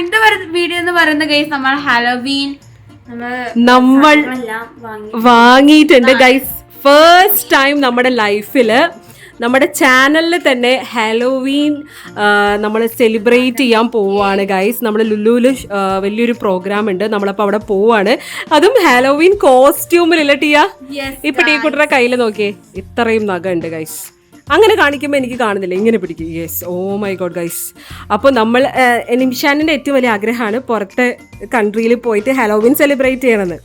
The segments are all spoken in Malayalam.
ഇന്നത്തെ വീഡിയോ എന്ന് പറയുന്ന ഗൈസ് നമ്മൾ ഹാലോവീൻ നമ്മൾ വാങ്ങിയിട്ടുണ്ട്. ഗൈസ് ഫസ്റ്റ് ടൈം നമ്മുടെ ലൈഫിൽ നമ്മുടെ ചാനലിൽ തന്നെ ഹാലോവീൻ നമ്മൾ സെലിബ്രേറ്റ് ചെയ്യാൻ പോവുകയാണ്. ഗൈസ് നമ്മൾ ലുലുവിൽ വലിയൊരു പ്രോഗ്രാം ഉണ്ട്. നമ്മളപ്പോൾ അവിടെ പോവാണ് അതും ഹാലോവീൻ കോസ്റ്റ്യൂമിലല്ല ടിയ? Yes, ഇപ്പൊ ടീ കുട്ടിയുടെ കയ്യിൽ നോക്കിയേ. ഇത്രയും നഖ ഉണ്ട് ഗൈസ് അങ്ങനെ കാണിക്കുമ്പോൾ എനിക്ക് കാണുന്നില്ല. ഇങ്ങനെ പിടിക്കും. Yes oh my god guys അപ്പോൾ നമ്മൾ നിമിഷാനിന്റെ ഏറ്റവും വലിയ ആഗ്രഹമാണ് പുറത്തെ കൺട്രിയിൽ പോയിട്ട് ഹലോവിൻ സെലിബ്രേറ്റ് ചെയ്യണമെന്ന്.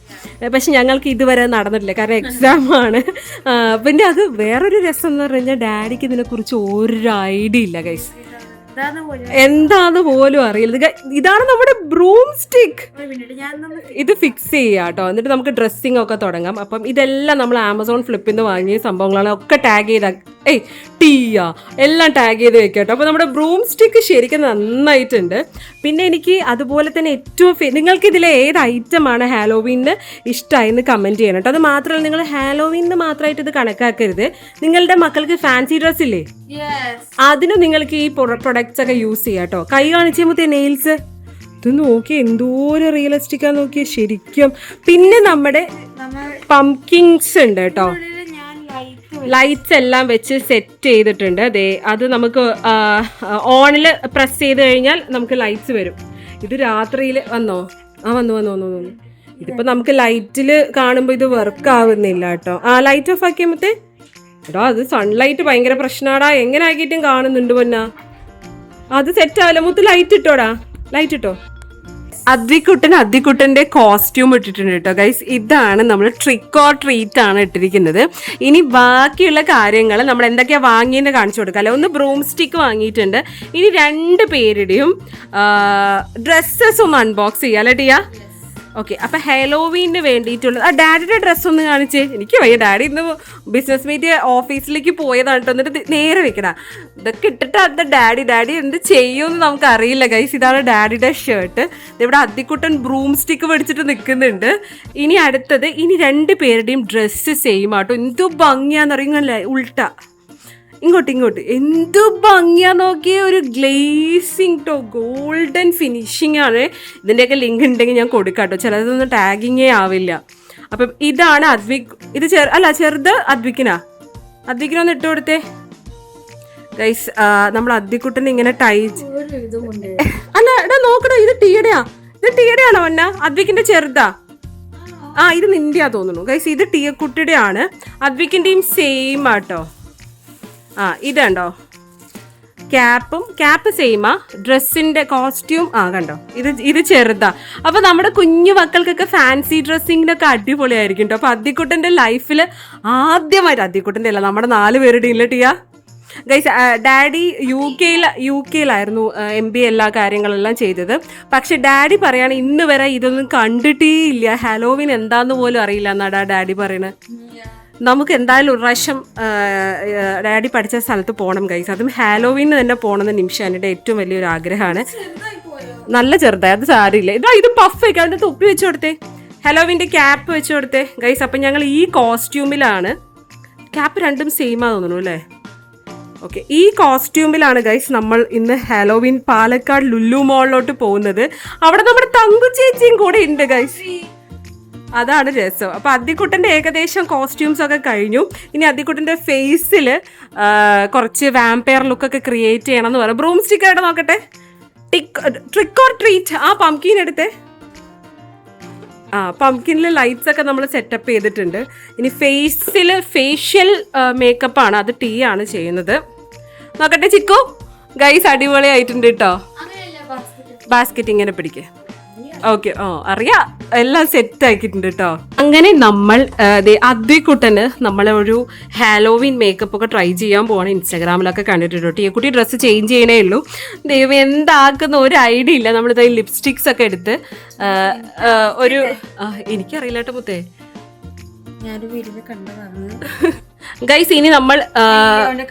പക്ഷെ ഞങ്ങൾക്ക് ഇതുവരെ നടന്നിട്ടില്ല. കാരണം എക്സാം ആണ്. ആ, പിന്നെ അത് വേറൊരു രസം എന്ന് പറഞ്ഞു കഴിഞ്ഞാൽ ഡാഡിക്ക് ഇതിനെക്കുറിച്ച് ഒരു ഐഡിയ ഇല്ല ഗൈസ് എന്താന്ന് പോലും അറിയില്ല. ഇതാണ് നമ്മുടെ ബ്രൂം സ്റ്റിക്ക് ഇത് ഫിക്സ് ചെയ്യാട്ടോ കേട്ടോ. എന്നിട്ട് നമുക്ക് ഡ്രസ്സിംഗ് ഒക്കെ തുടങ്ങാം. അപ്പം ഇതെല്ലാം നമ്മൾ ആമസോൺ ഫ്ലിപ്പിൽ നിന്ന് വാങ്ങിയ സംഭവങ്ങളാണ്. ഒക്കെ ടാഗ് ചെയ്ത ഏയ് ടീയ എല്ലാം ടാഗ് ചെയ്ത് വെക്കാട്ടോ കേട്ടോ. അപ്പോൾ നമ്മുടെ ബ്രൂം സ്റ്റിക്ക് ശരിക്കും നന്നായിട്ടുണ്ട്. പിന്നെ എനിക്ക് അതുപോലെ തന്നെ ഏറ്റവും നിങ്ങൾക്ക് ഇതിലെ ഏത് ഐറ്റമാണ് ഹാലോവീനിന് ഇഷ്ടമായെന്ന് കമന്റ് ചെയ്യണം കേട്ടോ. അത് മാത്രമല്ല നിങ്ങൾ ഹാലോവീനിന് മാത്രമായിട്ട് ഇത് കണക്കാക്കരുത്. നിങ്ങളുടെ മക്കൾക്ക് ഫാൻസി ഡ്രസ് ഇല്ലേ? അതിന് നിങ്ങൾക്ക് ഈ പ്രൊഡക്ട്സ് ഒക്കെ യൂസ് ചെയ്യാം കേട്ടോ. കൈ കാണിച്ചു കഴിയുമ്പോൾ നെയിൽസ് ഇത് നോക്കി എന്തോരം റിയലിസ്റ്റിക് ആ നോക്കിയ ശരിക്കും. പിന്നെ നമ്മുടെ പംകിങ്സ് ഉണ്ട് കേട്ടോ. ലൈറ്റ്സ് എല്ലാം വെച്ച് സെറ്റ് ചെയ്തിട്ടുണ്ട്. അതെ അത് നമുക്ക് ഓണിൽ പ്രസ് ചെയ്ത് കഴിഞ്ഞാൽ നമുക്ക് ലൈറ്റ്സ് വരും. ഇത് രാത്രിയിൽ വന്നോ? ആ വന്നു വന്നു വന്നു വന്നു. ഇതിപ്പോ നമുക്ക് ലൈറ്റിൽ കാണുമ്പോൾ ഇത് വർക്ക് ആവുന്നില്ല കേട്ടോ. ആ ലൈറ്റ് ഓഫ് ആക്കിയപ്പോഴത്തെ എടാ അത് സൺലൈറ്റ് ഭയങ്കര പ്രശ്നമാടാ എങ്ങനെ ആക്കിയിട്ടും കാണുന്നുണ്ട് പൊന്ന. അത് സെറ്റ് ആവില്ല മുത്ത് ലൈറ്റ് ഇട്ടോടാ. ലൈറ്റ് ഇട്ടോ? അദ്വിക്കുട്ടൻ അദ്വിക്കുട്ടന്റെ കോസ്റ്റ്യൂം ഇട്ടിട്ടുണ്ട് കേട്ടോ ഗൈസ് ഇതാണ് നമ്മൾ ട്രിക്ക് ഓർ ട്രീറ്റ് ആണ് ഇട്ടിരിക്കുന്നത്. ഇനി ബാക്കിയുള്ള കാര്യങ്ങൾ നമ്മൾ എന്തൊക്കെയാണ് വാങ്ങിയെന്ന് കാണിച്ചു കൊടുക്കാം. അല്ലെ ഒന്ന് ബ്രൂം സ്റ്റിക്ക് വാങ്ങിയിട്ടുണ്ട്. ഇനി രണ്ട് പേരുടെയും ഡ്രസ്സസ് ഒന്ന് അൺബോക്സ് ചെയ്യാം. അല്ലേ ടിയ? ഓക്കെ അപ്പൊ ഹെലോവീന് വേണ്ടിയിട്ടുള്ളത് ആ ഡാഡിയുടെ ഡ്രസ്സ് ഒന്ന് കാണിച്ചേ. എനിക്ക് വയ്യ. ഡാഡി ഇന്ന് ബിസിനസ് മീറ്റ് ഓഫീസിലേക്ക് പോയതാണ് കേട്ടോ എന്നിട്ട് നേരെ വെക്കടാ. ഇതൊക്കെ ഇട്ടിട്ട് അത് ഡാഡി ഡാഡി എന്ത് ചെയ്യുമെന്ന് നമുക്ക് അറിയില്ല ഗൈസ് ഇതാണ് ഡാഡിയുടെ ഷർട്ട് ഇവിടെ അത്തിക്കുട്ടൻ ബ്രൂം സ്റ്റിക്ക് പിടിച്ചിട്ട് നിൽക്കുന്നുണ്ട്. ഇനി അടുത്തത് ഇനി രണ്ട് പേരുടെയും ഡ്രസ്സ് സെയിം ആട്ടോ എന്തോ ഭംഗിയാന്ന് അറിയുന്നല്ലേ ഉൾട്ട. ഇങ്ങോട്ട് ഇങ്ങോട്ട്. എന്ത് ഭംഗിയാ നോക്കിയ ഒരു ഗ്ലേസിങ് ടോ ഗോൾഡൻ ഫിനിഷിംഗ് ആണ്. ഇതിന്റെയൊക്കെ ലിങ്ക് ഉണ്ടെങ്കിൽ ഞാൻ കൊടുക്കാട്ടോ. ചിലതൊന്നും ടാഗിങ്ങേ ആവില്ല. അപ്പം ഇതാണ് അദ്വിക് ഇത് ചെറു അല്ല ചെറുത് അദ്വിക്കിനാ? അദ്വിക്കിനൊന്ന് ഇട്ട് കൊടുത്തേ. ഗൈസ് നമ്മൾ അദ്വിക്കുട്ടിന് ഇങ്ങനെ ടൈ അല്ല എടാ നോക്കടാ ഇത് ടീയുടെയാ. ഇത് ടീയുടെയാണോ അന്ന അദ്വിക്കിന്റെ ചെറുതാ. ആ ഇത് നിന്റെയാ തോന്നുന്നു. ഗൈസ് ഇത് ടീയക്കുട്ടിയുടെ ആണ് അദ്വിക്കിന്റെയും സെയിം ആട്ടോ. ആ ഇതുണ്ടോ? ക്യാപ്പും ക്യാപ്പ് സെയിമാ ഡ്രസ്സിന്റെ കോസ്റ്റ്യൂം ആ കണ്ടോ? ഇത് ഇത് ചെറുതാ. അപ്പോൾ നമ്മുടെ കുഞ്ഞു മക്കൾക്കൊക്കെ ഫാൻസി ഡ്രസ്സിങ്ങിനൊക്കെ അടിപൊളിയായിരിക്കും കേട്ടോ അപ്പോൾ അദ്ദിക്കുട്ടന്റെ ലൈഫിൽ ആദ്യമായിട്ട് അദ്ദിക്കുട്ടന്റെ അല്ല നമ്മുടെ നാല് പേരുടെ ഇല്ല ടിയാ ഗൈസ് ഡാഡി യു കെയിൽ യു കെയിലായിരുന്നു എം ബി എല്ലാ കാര്യങ്ങളെല്ലാം ചെയ്തത്. പക്ഷെ ഡാഡി പറയാണ് ഇന്ന് വരെ ഇതൊന്നും കണ്ടിട്ടേ ഇല്ല. ഹലോവിൻ എന്താന്ന് പോലും അറിയില്ല. എന്നാടാ ഡാഡി പറയണത് നമുക്ക് എന്തായാലും ഒരു പ്രാവശ്യം ആ, ആ, ഡാഡി പഠിച്ച സ്ഥലത്ത് പോകണം ഗൈസ് അതും ഹാലോവിന് തന്നെ പോകണമെന്ന് നിമിഷാനിയുടെ ഏറ്റവും വലിയൊരു ആഗ്രഹമാണ്. നല്ല ചെറുതായി അത് സാരില്ല ഇതാ ഇത് പഫ് വയ്ക്കാം അതിന്റെ തൊപ്പി വെച്ച് കൊടുത്തേ. ഹലോവിന്റെ ക്യാപ്പ് വെച്ച് കൊടുത്തേ. ഗൈസ് അപ്പം ഞങ്ങൾ ഈ കോസ്റ്റ്യൂമിലാണ് ക്യാപ്പ് രണ്ടും സെയിം തോന്നുന്നു അല്ലേ? ഓക്കെ ഈ കോസ്റ്റ്യൂമിലാണ് ഗൈസ് നമ്മൾ ഇന്ന് ഹാലോവിൻ പാലക്കാട് ലുല്ലു മോളിലോട്ട് പോകുന്നത്. അവിടെ നമ്മുടെ തങ്കു ചേച്ചിയും കൂടെ ഉണ്ട് ഗൈസ് അതാണ് രസം. അപ്പൊ അദ്ദിക്കുട്ടന്റെ ഏകദേശം കോസ്റ്റ്യൂംസ് ഒക്കെ കഴിഞ്ഞു. ഇനി അദ്ദിക്കുട്ടന്റെ ഫേസിൽ കുറച്ച് വാമ്പയർ ലുക്കൊക്കെ ക്രിയേറ്റ് ചെയ്യണം എന്ന് പറയാം ബ്രൂം സ്റ്റിക്ക് ആയിട്ട് നോക്കട്ടെ. ടിക് ട്രിക്ക് ഓർ ട്രീറ്റ് ആ പംകിൻ എടുത്തേ. ആ പംകിനിൽ ലൈറ്റ്സ് ഒക്കെ നമ്മൾ സെറ്റപ്പ് ചെയ്തിട്ടുണ്ട്. ഇനി ഫേസിൽ ഫേഷ്യൽ മേക്കപ്പ് ആണ്. അത് ടീ ആണ് ചെയ്യുന്നത്. നോക്കട്ടെ ചിക്കു. ഗൈസ് അടിപൊളി ആയിട്ടുണ്ട് കേട്ടോ. ബാസ്ക്കറ്റ് ഇങ്ങനെ പിടിക്കുക ഓക്കെ ഓ അറിയാം. എല്ലാം സെറ്റ് ആക്കിയിട്ടുണ്ട് കേട്ടോ അങ്ങനെ നമ്മൾ അദ്ദേഹക്കുട്ടന് നമ്മളെ ഒരു ഹാലോവിൻ മേക്കപ്പ് ഒക്കെ ട്രൈ ചെയ്യാൻ പോവാണ് ഇൻസ്റ്റാഗ്രാമിലൊക്കെ കണ്ടിട്ടുണ്ട് കേട്ടോ ഈ കുട്ടി ഡ്രസ്സ് ചേഞ്ച് ചെയ്യണേ ഉള്ളൂ. ദൈവം എന്താക്കുന്ന ഒരു ഐഡിയ ഇല്ല. നമ്മളിത് ലിപ്സ്റ്റിക്സ് ഒക്കെ എടുത്ത് ഒരു എനിക്കറിയില്ല കേട്ടോ മുത്തേ. ഞാനൊരു വീട്ടിൽ കണ്ടതാണ്. ഗൈസ് ഇനി നമ്മൾ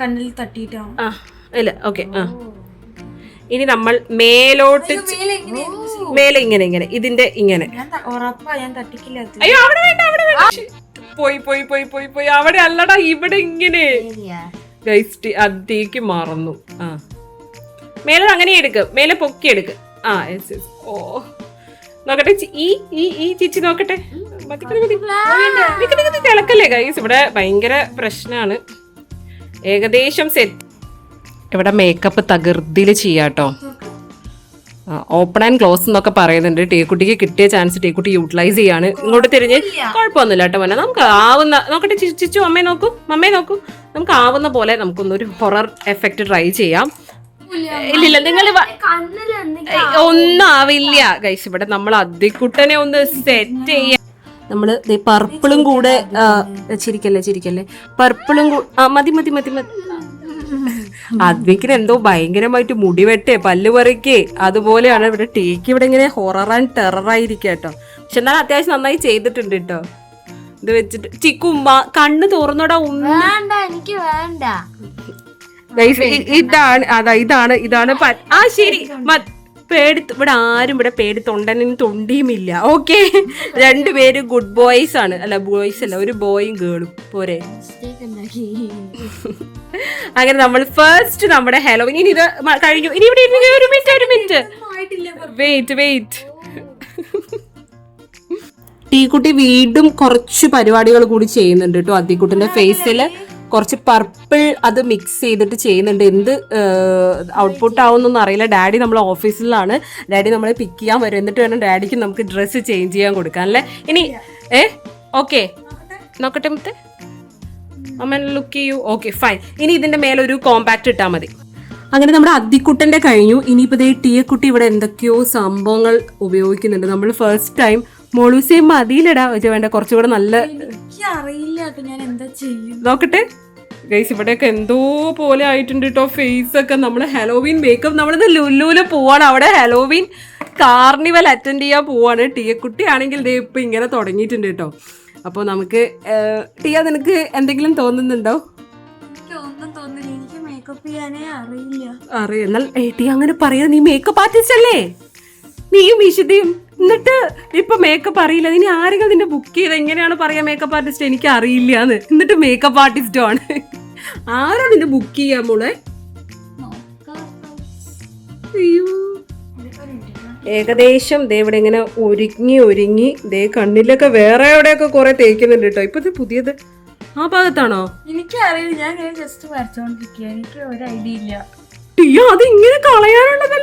കണ്ണിൽ തട്ടിയിട്ടാണ് ഇല്ല ഓക്കെ ഇനി നമ്മൾ മേലോട്ട് മേലെ ഇങ്ങനെ ഇങ്ങനെ. ഇതിന്റെ ഇങ്ങനെ. അയ്യോ അവിടെ വേണ്ട അവിടെ വേണ്ട. പോയി പോയി പോയി പോയി പോയി. അവിടെ അല്ലടാ ഇവിടെ ഇങ്ങനെ. ഗൈസ്റ്റ് അതേക്ക് മറന്നു. ആ. മേലെ അങ്ങനെ എടുക്ക്. മേലെ പൊക്കി എടുക്ക്. ആ യെസ് യെസ് ഓ. നോക്കട്ടെ ഈ ഈ ഈ ചിച്ചി നോക്കട്ടെ. ഇളക്കല്ലേ ഗൈസ് ഇവിടെ ഭയങ്കര പ്രശ്നമാണ് ഏകദേശം സെറ്റ് ഇവിടെ മേക്കപ്പ് തകൃതിയിൽ ചെയ്യാട്ടോ. ഓപ്പൺ ആൻഡ് ക്ലോസ് എന്നൊക്കെ പറയുന്നുണ്ട്. ടീക്കുട്ടിക്ക് കിട്ടിയ ചാൻസ് ടീക്കുട്ടി യൂട്ടിലൈസ് ചെയ്യാണ്. ഇങ്ങോട്ട് തിരിഞ്ഞ് കുഴപ്പമൊന്നുമില്ല കേട്ടോ മോനെ. നമുക്ക് ആവുന്ന നോക്കട്ടെ ചിച്ചു അമ്മയെ നോക്കൂ. അമ്മയെ നോക്കൂ. നമുക്ക് ആവുന്ന പോലെ നമുക്കൊന്നൊരു ഹൊറർ എഫക്റ്റ് ട്രൈ ചെയ്യാം. ഇല്ലില്ല നിങ്ങൾ ഒന്നും ആവില്ല. ഗൈസ് ഇവിടെ നമ്മൾ അതിക്കുട്ടനെ ഒന്ന് സെറ്റ് ചെയ്യാം. നമ്മൾ പർപ്പിളും കൂടെ ചിരിക്കല്ലേ ചിരിക്കല്ലേ? പർപ്പിളും മതി മതി മതി മതി. അദ്വൈക്കിന് എന്തോ ഭയങ്കരമായിട്ട് മുടി വെട്ടേ പല്ല് പറിക്കേ അതുപോലെയാണ് ഇവിടെ ടീക്ക് ഇവിടെ ഇങ്ങനെ ഹൊറർ ആൻഡ് ടെറർ ആയിരിക്കും കേട്ടോ. പക്ഷെ എന്നാൽ അത്യാവശ്യം നന്നായി ചെയ്തിട്ടുണ്ട് കേട്ടോ. ഇത് വെച്ചിട്ട് ചിക്കു ഉമ്മ കണ്ണ് തുറന്നോടാ ഉമ്മ. വേണ്ട എനിക്ക് വേണ്ട. ഇതാണ് അതാ ഇതാണ് ഇതാണ് ആ ശരി പേടി ഇവിടെ ആരും ഇവിടെ പേടി തൊണ്ടനും തൊണ്ടിയും ഇല്ല ഓക്കെ രണ്ടുപേരും ഗുഡ് ബോയ്സ് ആണ്. അല്ല ബോയ്സ് അല്ല ഒരു ബോയും ഗേളും പോരെ. അങ്ങനെ നമ്മൾ ഫസ്റ്റ് നമ്മുടെ ഹലോ ഇനി ഇത് കഴിഞ്ഞു. ഇനി ഇവിടെ ഒരു മിനിറ്റ് ഒരു മിനിറ്റ് വെയിറ്റ് വെയിറ്റ് ടീക്കുട്ടി വീണ്ടും കുറച്ച് പരിപാടികൾ കൂടി ചെയ്യുന്നുണ്ട് കേട്ടോ അത്തിക്കുട്ടിന്റെ ഫേസിൽ കുറച്ച് പർപ്പിൾ അത് മിക്സ് ചെയ്തിട്ട് ചെയ്യുന്നുണ്ട്. എന്ത് ഔട്ട്പുട്ട് ആവുന്നൊന്നും അറിയില്ല. ഡാഡി നമ്മൾ ഓഫീസിലാണ് ഡാഡി നമ്മളെ പിക്ക് ചെയ്യാൻ വരും. എന്നിട്ട് വേണം ഡാഡിക്ക് നമുക്ക് ഡ്രസ്സ് ചേഞ്ച് ചെയ്യാൻ കൊടുക്കാൻ അല്ലേ? ഇനി ഏ? ഓക്കെ നോക്കട്ടെ മുത്ത്. അമ്മ ലുക്ക് ചെയ്യൂ. ഓക്കെ ഫൈൻ ഇനി ഇതിന്റെ മേലെ ഒരു കോമ്പാക്ട് ഇട്ടാൽ മതി. അങ്ങനെ നമ്മുടെ അദ്ദിക്കുട്ടന്റെ കഴിഞ്ഞു. ഇനിയിപ്പോൾ ഇതേ ടീയക്കുട്ടി ഇവിടെ എന്തൊക്കെയോ സംഭവങ്ങൾ ഉപയോഗിക്കുന്നുണ്ട്. നമ്മൾ ഫസ്റ്റ് ടൈം മോളൂസേ മതിയിലടാ. വേണ്ട കുറച്ചുകൂടെ നല്ല അറിയില്ല ഞാൻ എന്താ ചെയ്യും നോക്കട്ടെ. ഗൈസ് ഇവിടെയൊക്കെ എന്തോ പോലെ ആയിട്ടുണ്ട് കേട്ടോ ഫേസ് ഒക്കെ. നമ്മൾ ഹലോവീൻ മേക്കപ്പ് നമ്മളിന്ന് ലുലുവിൽ പോവാണ്. അവിടെ ഹലോവീൻ കാർണിവൽ അറ്റൻഡ് ചെയ്യാൻ പോവാണ്. ടീയക്കുട്ടി ആണെങ്കിൽ ദേ ഇപ്പൊ ഇങ്ങനെ തുടങ്ങിയിട്ടുണ്ട് കേട്ടോ. അപ്പോൾ നമുക്ക് ടീയ നിനക്ക് എന്തെങ്കിലും തോന്നുന്നുണ്ടോ? അറിയില്ല. അറിയാം എന്നാൽ ടീ അങ്ങനെ പറയാ നീ മേക്കപ്പ് ആർട്ടിസ്റ്റ് അല്ലേ? നീയും വിശുദ്ധിയും എന്നിട്ട് ഇപ്പൊ മേക്കപ്പ് അറിയില്ല. ഇനി ആരെങ്കിലും നിന്നെ ബുക്ക് ചെയ്ത്? എങ്ങനെയാണ് പറയാ മേക്കപ്പ് ആർട്ടിസ്റ്റ് എനിക്ക് അറിയില്ല എന്ന് എന്നിട്ട് മേക്കപ്പ് ആർട്ടിസ്റ്റും ആണ്. ആരാ നിന്നെ ബുക്ക് ചെയ്യാ മോളെ? അയ്യോ. ഏകദേശം ദേ ഇവിടെ ഇങ്ങനെ ഒരുങ്ങി ഒരുങ്ങി ദേ കണ്ണിലൊക്കെ വേറെ എവിടെയൊക്കെ കുറെ തേക്കുന്നുണ്ട് കേട്ടോ ഇപ്പൊ ഇത് പുതിയത് ആ ഭാഗത്താണോ? എനിക്കറിയില്ല. ഞാൻ ജസ്റ്റ് വരച്ചോണ്ടിരിക്കുക എനിക്ക് ഒരു ഐഡിയ ഇല്ല. അത് ഇങ്ങനെ കളയാനുള്ളതല്ല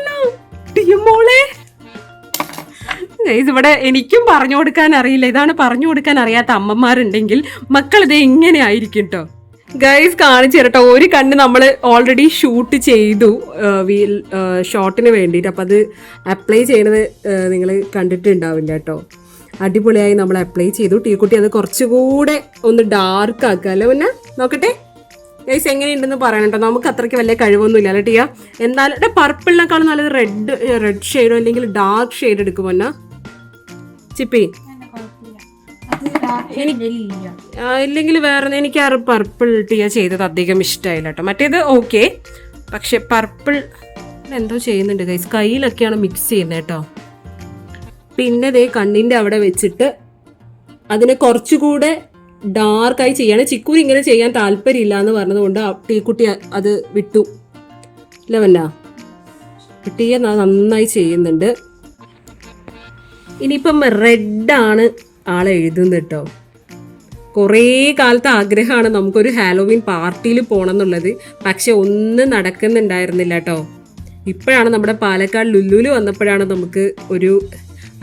ഇവിടെ എനിക്കും പറഞ്ഞു കൊടുക്കാൻ അറിയില്ല. ഇതാണ് പറഞ്ഞു കൊടുക്കാൻ അറിയാത്ത അമ്മമാരുണ്ടെങ്കിൽ മക്കൾ ഇത് എങ്ങനെ ആയിരിക്കും കേട്ടോ ഗൈസ് കാണിച്ചു തരട്ടോ. ഒരു കണ്ണ് നമ്മൾ ഓൾറെഡി ഷൂട്ട് ചെയ്തു വീൽ ഷോട്ടിന് വേണ്ടിയിട്ട്. അപ്പം അത് അപ്ലൈ ചെയ്യണത് നിങ്ങൾ കണ്ടിട്ടുണ്ടാവില്ല കേട്ടോ അടിപൊളിയായി നമ്മൾ അപ്ലൈ ചെയ്തു. ടീക്കുട്ടി അത് കുറച്ചുകൂടെ ഒന്ന് ഡാർക്ക് ആക്കുക അല്ലേ പിന്നെ? നോക്കട്ടെ. ഗൈസ് എങ്ങനെയുണ്ടെന്ന് പറയണം കേട്ടോ നമുക്ക് അത്രയ്ക്ക് വലിയ കഴിവൊന്നും ഇല്ല അല്ലേ ടിയ? എന്തായാലും പർപ്പിളിനേക്കാളും നല്ലത് റെഡ് റെഡ് ഷെയ്ഡോ അല്ലെങ്കിൽ ഡാർക്ക് ഷെയ്ഡ് എടുക്കും എന്നാ ചിപ്പി. ഇല്ലെങ്കിൽ വേറെ എനിക്ക് ആ പർപ്പിൾ ടീയാ ചെയ്തത് അധികം ഇഷ്ടമായില്ല കേട്ടോ. മറ്റേത് ഓക്കെ പക്ഷെ പർപ്പിൾ എന്തോ ചെയ്യുന്നുണ്ട് ഗൈസ് കയ്യിലൊക്കെയാണ് മിക്സ് ചെയ്യുന്നത് കേട്ടോ. പിന്നെ ദേ കണ്ണിന്റെ അവിടെ വെച്ചിട്ട് അതിനെ കുറച്ചുകൂടെ ഡാർക്കായി ചെയ്യാണ്. ചിക്കൂരി ഇങ്ങനെ ചെയ്യാൻ താല്പര്യമില്ല എന്ന് പറഞ്ഞതുകൊണ്ട് ടീക്കുട്ടി അത് വിട്ടു. ഇല്ലവല്ല ടീയ നന്നായി ചെയ്യുന്നുണ്ട്. ഇനിയിപ്പം റെഡാണ് ആൾ എഴുതുന്നത് കേട്ടോ. കുറേ കാലത്തെ ആഗ്രഹമാണ് നമുക്കൊരു ഹാലോവീൻ പാർട്ടിയിൽ പോകണം എന്നുള്ളത് പക്ഷെ ഒന്നും നടക്കുന്നുണ്ടായിരുന്നില്ല കേട്ടോ. ഇപ്പോഴാണ് നമ്മുടെ പാലക്കാട് ലുല്ലുലു വന്നപ്പോഴാണ് നമുക്ക് ഒരു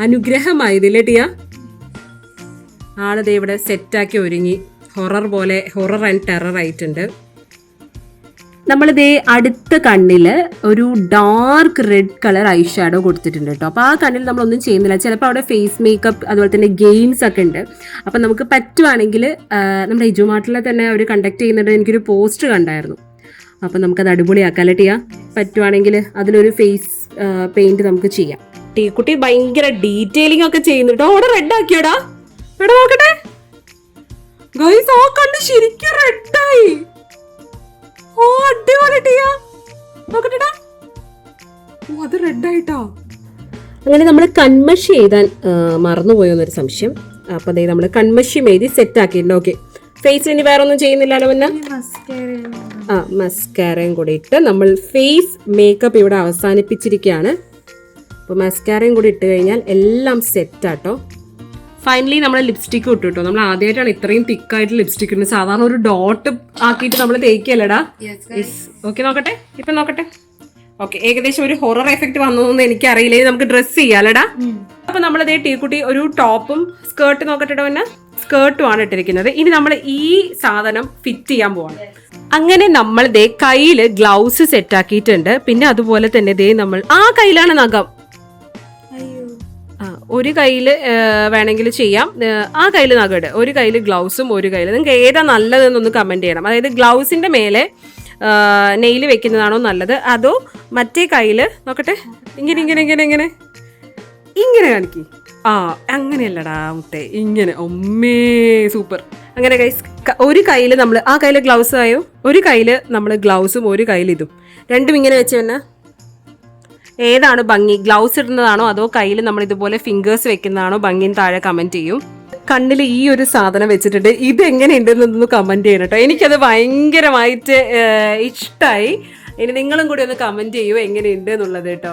അനുഗ്രഹമായതില്ലേ ടിയ? ആളത് ഇവിടെ സെറ്റാക്കി ഒരുങ്ങി. ഹൊറർ പോലെ ഹൊറർ ആൻഡ് ടെറർ ആയിട്ടുണ്ട്. നമ്മളിതേ അടുത്ത കണ്ണിൽ ഒരു dark red colour eye shadow കൊടുത്തിട്ടുണ്ട് കേട്ടോ അപ്പോൾ ആ കണ്ണിൽ നമ്മളൊന്നും ചെയ്യുന്നില്ല. ചിലപ്പോൾ അവിടെ ഫേസ് മേക്കപ്പ് അതുപോലെ തന്നെ ഗെയിംസ് ഒക്കെ ഉണ്ട്. അപ്പം നമുക്ക് പറ്റുവാണെങ്കിൽ നമ്മുടെ ഇജുമാട്ടിലെ തന്നെ അവർ കണ്ടക്ട് ചെയ്യുന്നുണ്ട്. എനിക്കൊരു പോസ്റ്റ് കണ്ടായിരുന്നു. അപ്പം നമുക്കത് അടിപൊളിയാക്കാം ടിയാ? പറ്റുവാണെങ്കിൽ അതിലൊരു ഫേസ് പെയിന്റ് നമുക്ക് ചെയ്യാം. ടീക്കുട്ടി ഭയങ്കര ഡീറ്റെയിലിംഗ് ഒക്കെ ചെയ്യുന്നുണ്ട് അവിടെ റെഡ് ആക്കിയോടാ? എടാ നോക്കട്ടെ. ഗൈസ് ആ കണ്ണ് ശരിക്കും റെഡായി ഓ അടിപൊളി ടീയാ. നോക്കട്ടെടാ. ഓ അത് റെഡ് ആയിട്ടോ. അങ്ങനെ നമ്മൾ കൺമഷി എഴുതാൻ മറന്നുപോയോ എന്നൊരു സംശയം. അപ്പോൾ അതായത് നമ്മൾ കൺമഷിയും എഴുതി സെറ്റ് ആക്കിയിട്ടുണ്ട്. ഓക്കെ ഫേസ് ഇനി വേറെ ഒന്നും ചെയ്യുന്നില്ലല്ലോ പിന്നെ? ആ മസ്കാരയും കൂടി ഇട്ട് നമ്മൾ ഫേസ് മേക്കപ്പ് ഇവിടെ അവസാനിപ്പിച്ചിരിക്കുകയാണ്. അപ്പോൾ മസ്കാരയും കൂടി ഇട്ട് കഴിഞ്ഞാൽ എല്ലാം സെറ്റാട്ടോ ഫൈനലി നമ്മൾ ലിപ്സ്റ്റിക്ക് ഇട്ടു കേട്ടോ നമ്മൾ ആദ്യമായിട്ടാണ് ഇത്രയും തിക്കായിട്ട് ലിപ്സ്റ്റിക് ഇടുന്നത്. സാധാരണ ഒരു ഡോട്ട് ആക്കിയിട്ട് നമ്മൾ തേക്കിയല്ലടാ ഓക്കെ നോക്കട്ടെ? ഇപ്പൊ നോക്കട്ടെ. ഓക്കെ ഏകദേശം ഒരു ഹൊറർ എഫക്റ്റ് വന്നതൊന്നും എനിക്ക് അറിയില്ല നമുക്ക് ഡ്രസ്സ് ചെയ്യാലടാ. അപ്പൊ നമ്മളതേ ടീക്കുട്ടി ഒരു ടോപ്പും സ്കേർട്ട് നോക്കട്ടെ പിന്നെ? സ്കേർട്ടും ആണ് ഇട്ടിരിക്കുന്നത്. ഇനി നമ്മൾ ഈ സാധനം ഫിറ്റ് ചെയ്യാൻ പോവാണ്. അങ്ങനെ നമ്മൾ ദേ കയ്യിൽ ഗ്ലൗസ് സെറ്റ് ആക്കിയിട്ടുണ്ട്. പിന്നെ അതുപോലെ തന്നെ ദേ നമ്മൾ ആ കയ്യിലാണ് നഖം. ഒരു കയ്യിൽ വേണമെങ്കിൽ ചെയ്യാം. ആ കയ്യിൽ നഗട് ഒരു കയ്യിൽ ഗ്ലൗസും ഒരു കയ്യിൽ നിങ്ങൾക്ക് ഏതാ നല്ലതെന്നൊന്ന് കമന്റ് ചെയ്യണം. അതായത് ഗ്ലൗസിന്റെ മേലെ നെയിൽ വെക്കുന്നതാണോ നല്ലത്? അതോ മറ്റേ കയ്യിൽ നോക്കട്ടെ. ഇങ്ങനെ ഇങ്ങനെ ഇങ്ങനെ ഇങ്ങനെ. ഇങ്ങനെ കാണിക്കി. ആ അങ്ങനെയല്ലടാ മുട്ടേ ഇങ്ങനെ. ഒമ്മേ സൂപ്പർ. അങ്ങനെ കൈസ് ഒരു കയ്യിൽ നമ്മൾ ആ കയ്യിൽ ഗ്ലൗസ് ആയോ? ഒരു കയ്യിൽ നമ്മൾ ഗ്ലൗസും ഒരു കയ്യിൽ ഇതും. രണ്ടും ഇങ്ങനെ വെച്ച് തന്നെ ഏതാണ് ഭംഗി? ഗ്ലൗസ് ഇടുന്നതാണോ അതോ കയ്യിൽ നമ്മൾ ഇതുപോലെ ഫിംഗേഴ്സ് വെക്കുന്നതാണോ? ഭംഗിയും താഴെ കമന്റ് ചെയ്യും. കണ്ണിൽ ഈ ഒരു സാധനം വെച്ചിട്ടുണ്ട്. ഇത് എങ്ങനെയുണ്ടെന്നൊന്ന് കമന്റ് ചെയ്യണം കേട്ടോ എനിക്കത് ഭയങ്കരമായിട്ട് ഇഷ്ടമായി ഇനി നിങ്ങളും കൂടി ഒന്ന് കമന്റ് ചെയ്യൂ എങ്ങനെയുണ്ട് എന്നുള്ളത് കേട്ടോ